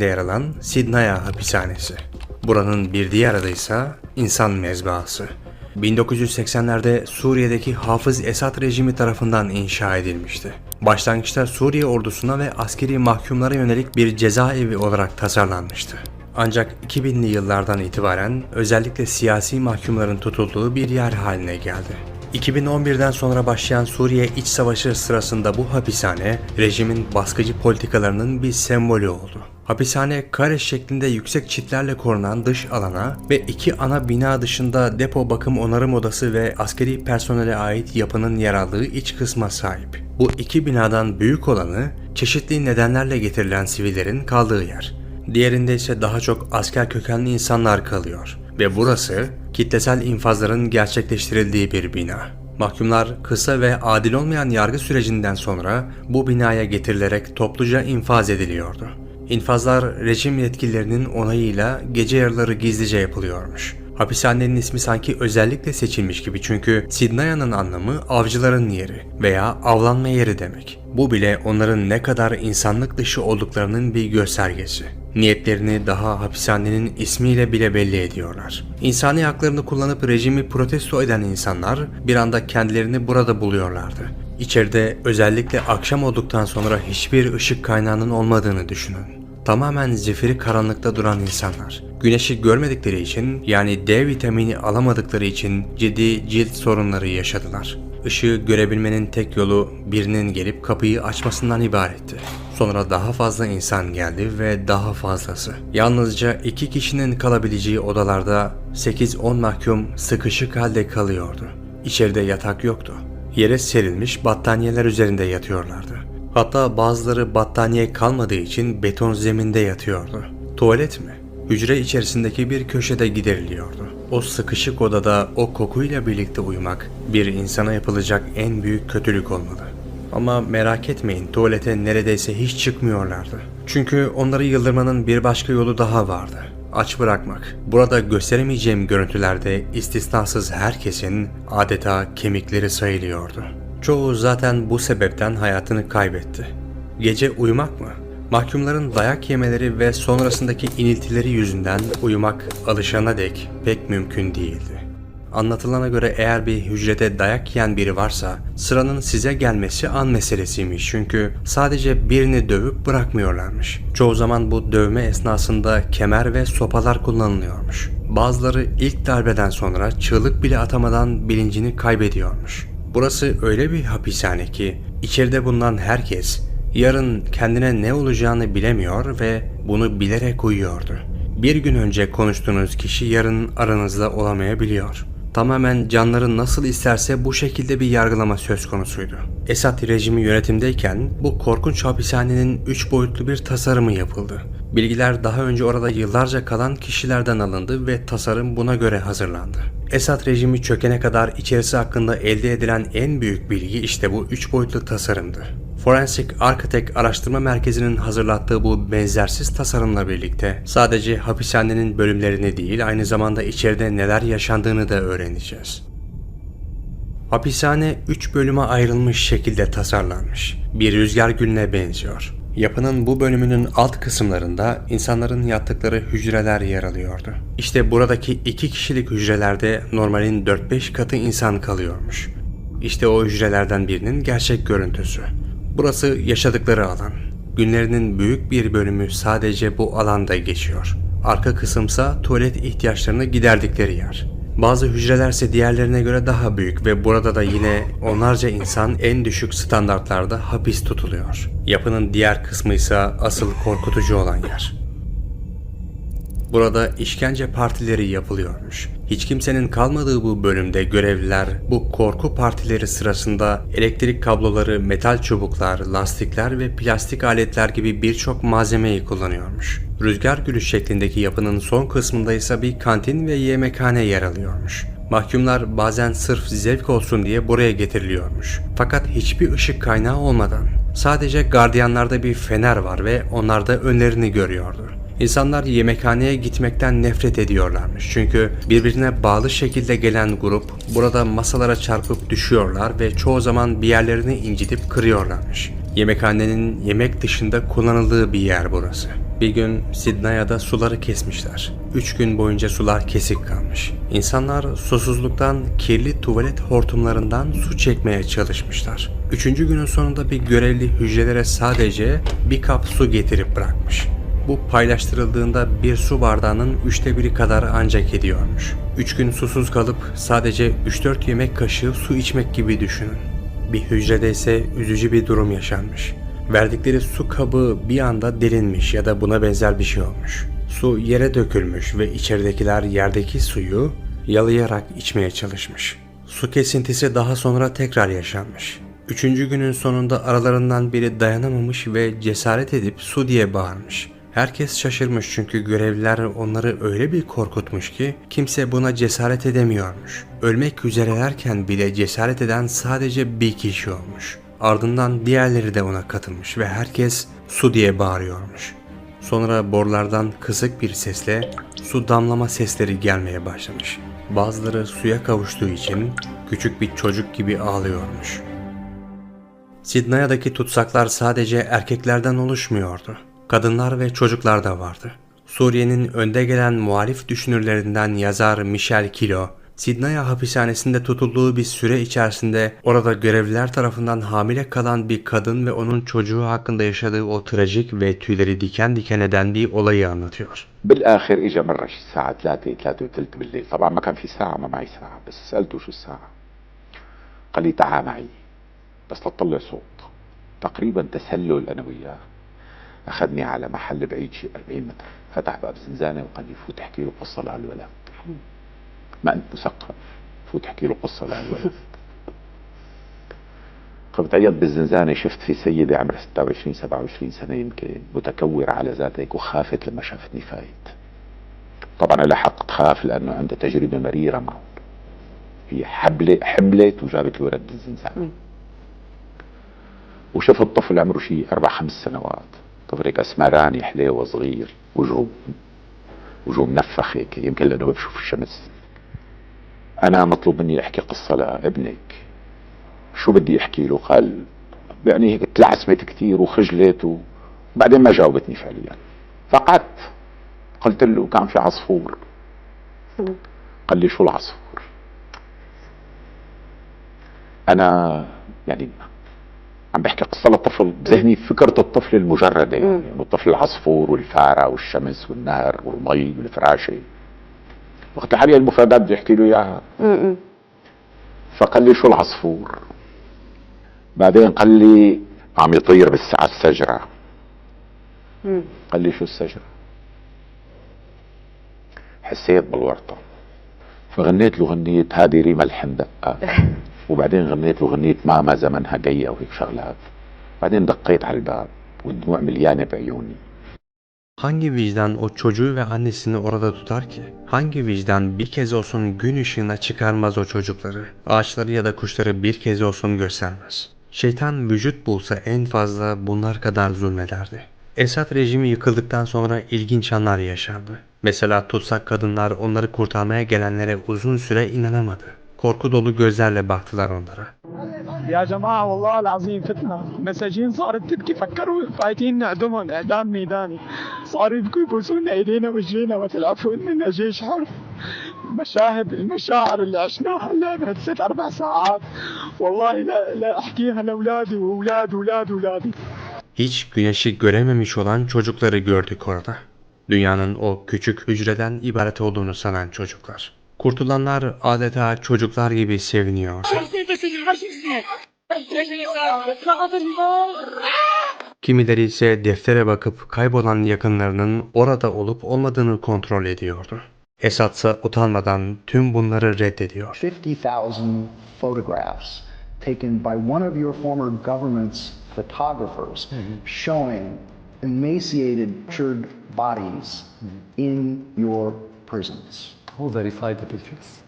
yer alan Sidnaya hapishanesi. Buranın bir diğer adı ise insan mezbahası. 1980'lerde Suriye'deki Hafız Esad rejimi tarafından inşa edilmişti. Başlangıçta Suriye ordusuna ve askeri mahkumlara yönelik bir cezaevi olarak tasarlanmıştı. Ancak 2000'li yıllardan itibaren özellikle siyasi mahkumların tutulduğu bir yer haline geldi. 2011'den sonra başlayan Suriye iç savaşı sırasında bu hapishane rejimin baskıcı politikalarının bir sembolü oldu. Hapishane kare şeklinde yüksek çitlerle korunan dış alana ve iki ana bina dışında depo bakım onarım odası ve askeri personele ait yapının yer aldığı iç kısma sahip. Bu iki binadan büyük olanı çeşitli nedenlerle getirilen sivillerin kaldığı yer. Diğerinde ise daha çok asker kökenli insanlar kalıyor ve burası kitlesel infazların gerçekleştirildiği bir bina. Mahkumlar kısa ve adil olmayan yargı sürecinden sonra bu binaya getirilerek topluca infaz ediliyordu. İnfazlar rejim yetkililerinin onayıyla gece yarıları gizlice yapılıyormuş. Hapishanenin ismi sanki özellikle seçilmiş gibi çünkü Sidnaya'nın anlamı avcıların yeri veya avlanma yeri demek. Bu bile onların ne kadar insanlık dışı olduklarının bir göstergesi. Niyetlerini daha hapishanenin ismiyle bile belli ediyorlar. İnsani haklarını kullanıp rejimi protesto eden insanlar bir anda kendilerini burada buluyorlardı. İçeride özellikle akşam olduktan sonra hiçbir ışık kaynağının olmadığını düşünün. Tamamen zifiri karanlıkta duran insanlar. Güneşi görmedikleri için yani D vitamini alamadıkları için ciddi cilt sorunları yaşadılar. Işığı görebilmenin tek yolu birinin gelip kapıyı açmasından ibaretti. Sonra daha fazla insan geldi ve daha fazlası. Yalnızca iki kişinin kalabileceği odalarda 8-10 mahkum sıkışık halde kalıyordu. İçeride yatak yoktu. Yere serilmiş battaniyeler üzerinde yatıyorlardı. Hatta bazıları battaniye kalmadığı için beton zeminde yatıyordu. Tuvalet mi? Hücre içerisindeki bir köşede gideriliyordu. O sıkışık odada o kokuyla birlikte uyumak bir insana yapılacak en büyük kötülük olmalı. Ama merak etmeyin tuvalete neredeyse hiç çıkmıyorlardı. Çünkü onları yıldırmanın bir başka yolu daha vardı. Aç bırakmak. Burada gösteremeyeceğim görüntülerde istisnasız herkesin adeta kemikleri sayılıyordu. Çoğu zaten bu sebepten hayatını kaybetti. Gece uyumak mı? Mahkumların dayak yemeleri ve sonrasındaki iniltileri yüzünden uyumak alışana dek pek mümkün değildi. Anlatılana göre eğer bir hücrede dayak yiyen biri varsa sıranın size gelmesi an meselesiymiş çünkü sadece birini dövüp bırakmıyorlarmış. Çoğu zaman bu dövme esnasında kemer ve sopalar kullanılıyormuş. Bazıları ilk darbeden sonra çığlık bile atamadan bilincini kaybediyormuş. Burası öyle bir hapishane ki içeride bulunan herkes yarın kendine ne olacağını bilemiyor ve bunu bilerek uyuyordu. Bir gün önce konuştuğunuz kişi yarın aranızda olamayabiliyor. Tamamen canları nasıl isterse bu şekilde bir yargılama söz konusuydu. Esad rejimi yönetimdeyken bu korkunç hapishanenin 3 boyutlu bir tasarımı yapıldı. Bilgiler daha önce orada yıllarca kalan kişilerden alındı ve tasarım buna göre hazırlandı. Esad rejimi çökene kadar içerisi hakkında elde edilen en büyük bilgi işte bu 3 boyutlu tasarımdı. Forensic Architect Araştırma Merkezi'nin hazırlattığı bu benzersiz tasarımla birlikte sadece hapishanenin bölümlerini değil aynı zamanda içeride neler yaşandığını da öğreneceğiz. Hapishane 3 bölüme ayrılmış şekilde tasarlanmış. Bir rüzgar gülüne benziyor. Yapının bu bölümünün alt kısımlarında insanların yattıkları hücreler yer alıyordu. İşte buradaki iki kişilik hücrelerde normalin 4-5 katı insan kalıyormuş. İşte o hücrelerden birinin gerçek görüntüsü. Burası yaşadıkları alan. Günlerinin büyük bir bölümü sadece bu alanda geçiyor. Arka kısımsa tuvalet ihtiyaçlarını giderdikleri yer. Bazı hücrelerse diğerlerine göre daha büyük ve burada da yine onlarca insan en düşük standartlarda hapis tutuluyor. Yapının diğer kısmı ise asıl korkutucu olan yer. Burada işkence partileri yapılıyormuş. Hiç kimsenin kalmadığı bu bölümde görevliler bu korku partileri sırasında elektrik kabloları, metal çubuklar, lastikler ve plastik aletler gibi birçok malzemeyi kullanıyormuş. Rüzgar gülü şeklindeki yapının son kısmında ise bir kantin ve yemekhane yer alıyormuş. Mahkumlar bazen sırf zevk olsun diye buraya getiriliyormuş. Fakat hiçbir ışık kaynağı olmadan. Sadece gardiyanlarda bir fener var ve onlar da önlerini görüyordu. İnsanlar yemekhaneye gitmekten nefret ediyorlarmış. Çünkü birbirine bağlı şekilde gelen grup burada masalara çarpıp düşüyorlar ve çoğu zaman bir yerlerini incitip kırıyorlarmış. Yemekhanenin yemek dışında kullanıldığı bir yer burası. Bir gün Sidneya'da suları kesmişler. Üç gün boyunca sular kesik kalmış. İnsanlar susuzluktan kirli tuvalet hortumlarından su çekmeye çalışmışlar. Üçüncü günün sonunda bir görevli hücrelere sadece bir kap su getirip bırakmış. Bu paylaştırıldığında bir su bardağının üçte biri kadar ancak ediyormuş. Üç gün susuz kalıp sadece 3-4 yemek kaşığı su içmek gibi düşünün. Bir hücrede ise üzücü bir durum yaşanmış. Verdikleri su kabı bir anda delinmiş ya da buna benzer bir şey olmuş. Su yere dökülmüş ve içeridekiler yerdeki suyu yalayarak içmeye çalışmış. Su kesintisi daha sonra tekrar yaşanmış. Üçüncü günün sonunda aralarından biri dayanamamış ve cesaret edip su diye bağırmış. Herkes şaşırmış çünkü görevliler onları öyle bir korkutmuş ki kimse buna cesaret edemiyormuş. Ölmek üzerelerken bile cesaret eden sadece bir kişi olmuş. Ardından diğerleri de ona katılmış ve herkes su diye bağırıyormuş. Sonra borulardan kısık bir sesle su damlama sesleri gelmeye başlamış. Bazıları suya kavuştuğu için küçük bir çocuk gibi ağlıyormuş. Sidneya'daki tutsaklar sadece erkeklerden oluşmuyordu Kadınlar ve çocuklar da vardı. Suriye'nin önde gelen muhalif düşünürlerinden yazar Michel Kilo, Sidnaya hapishanesinde tutulduğu bir süre içerisinde orada görevliler tarafından hamile kalan bir kadın ve onun çocuğu hakkında yaşadığı o trajik ve tüyleri diken diken eden bir olayı anlatıyor. بالاخر اجى مره شي الساعه 3 3 وثلث بالليل طبعا ما كان في ساعه ما معي ساعه بس سالته شو الساعه قال لي تعال معي بس لتطلع صوت تقريبا تسلل انا وياه أخذني على محل بعيد شي 40 متر. فتح باب زنزانة وقال لي فوت احكي له قصة لهالولد ما أنت مثقف فوت احكي له قصة لهالولد قمت عيط بالزنزانة شفت في سيدة عمرها 26 27 سنة يمكن متكورة على ذاتها هيك وخافت لما شافتني فايت. طبعا لها حق تخاف لأنه عندها تجربة مريرة معه. هي حبلة حملت وجابت الولد بالزنزانة وشفت طفل عمره شيء أربع خمس سنوات. طفل هيك أسمراني حليو وصغير وجهه وجهه منفخ هيك يمكن لأنه بشوف الشمس. أنا مطلوب مني أحكي قصة لابنك. شو بدي أحكي له؟ قال يعني هيك تلعثمت كثير وخجلت وبعدين ما جاوبتني فعليا. فقعدت قلت له كان في عصفور. قال لي شو العصفور؟ أنا يعني عم بحكي قصة للطفل بذهني فكرة الطفل المجردة يعني الطفل العصفور والفارة والشمس والنهر والمي والفراشة. وقت الحقيقة المفردات بدي احكي له إياها. فقال لي شو العصفور؟ بعدين قال لي عم يطير بالساعة السجرة. قال لي شو السجرة؟ حسيت بالورطة. فغنيت له غنية هذه ريما الحندقة. وبعدين غنيت له غنية ماما زمنها جاية وهيك شغلات بعدين دقيت على الباب والدموع مليانة بعيوني Hangi vicdan o çocuğu ve annesini orada tutar ki? Hangi vicdan bir kez olsun gün ışığına çıkarmaz o çocukları? Ağaçları ya da kuşları bir kez olsun göstermez. Şeytan vücut bulsa en fazla bunlar kadar zulmederdi. Esad rejimi yıkıldıktan sonra ilginç anlar yaşandı. Mesela tutsak kadınlar onları kurtarmaya gelenlere uzun süre inanamadı. Korku dolu gözlerle baktılar onlara. يا جماعة والله العظيم فتنة مساجين صارت تبكي فكروا فايتين نعدمهم إعدام ميداني صاروا يبكوا يبوسون إيدينا وجهينا وتلعفوا إننا جيش حر مشاهد المشاعر اللي عشناها الليلة ست أربع ساعات والله لا, لا أحكيها لأولادي وأولاد أولاد أولادي Hiç güneşi görememiş olan çocukları gördük orada. Dünyanın o küçük hücreden ibaret olduğunu sanan çocuklar. Kurtulanlar adeta çocuklar gibi seviniyor. Kimileri ise deftere bakıp kaybolan yakınlarının orada olup olmadığını kontrol ediyordu. Esad ise utanmadan tüm bunları reddediyor. 50,000 photographs taken by one of your former government's photographers showing emaciated, bodies in your prisons. Who verified the pictures?